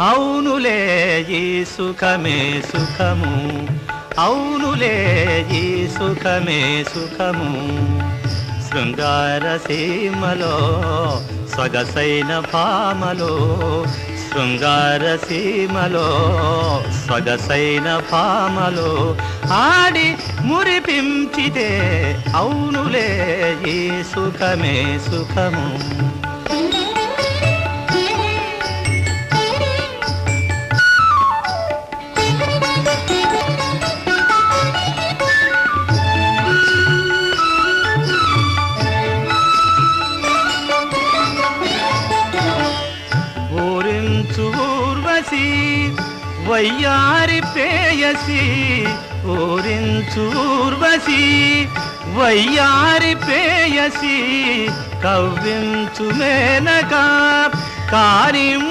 అవునులే ఈ సుఖమే సుఖము. అవునులే ఈ సుఖమే సుఖము. శృంగార సీమలో సొగసైన పామలో శృంగార సీమలో సొగసైన పామలో ఆడి మురిపించితే అవునులే ఈ సుఖమే సుఖము. ఊరించు ఊర్వశి వయ్యారి పేయసి ఊరించు ఊర్వశి వయ్యారి పేయసి కవ్వించు మేనక కారిం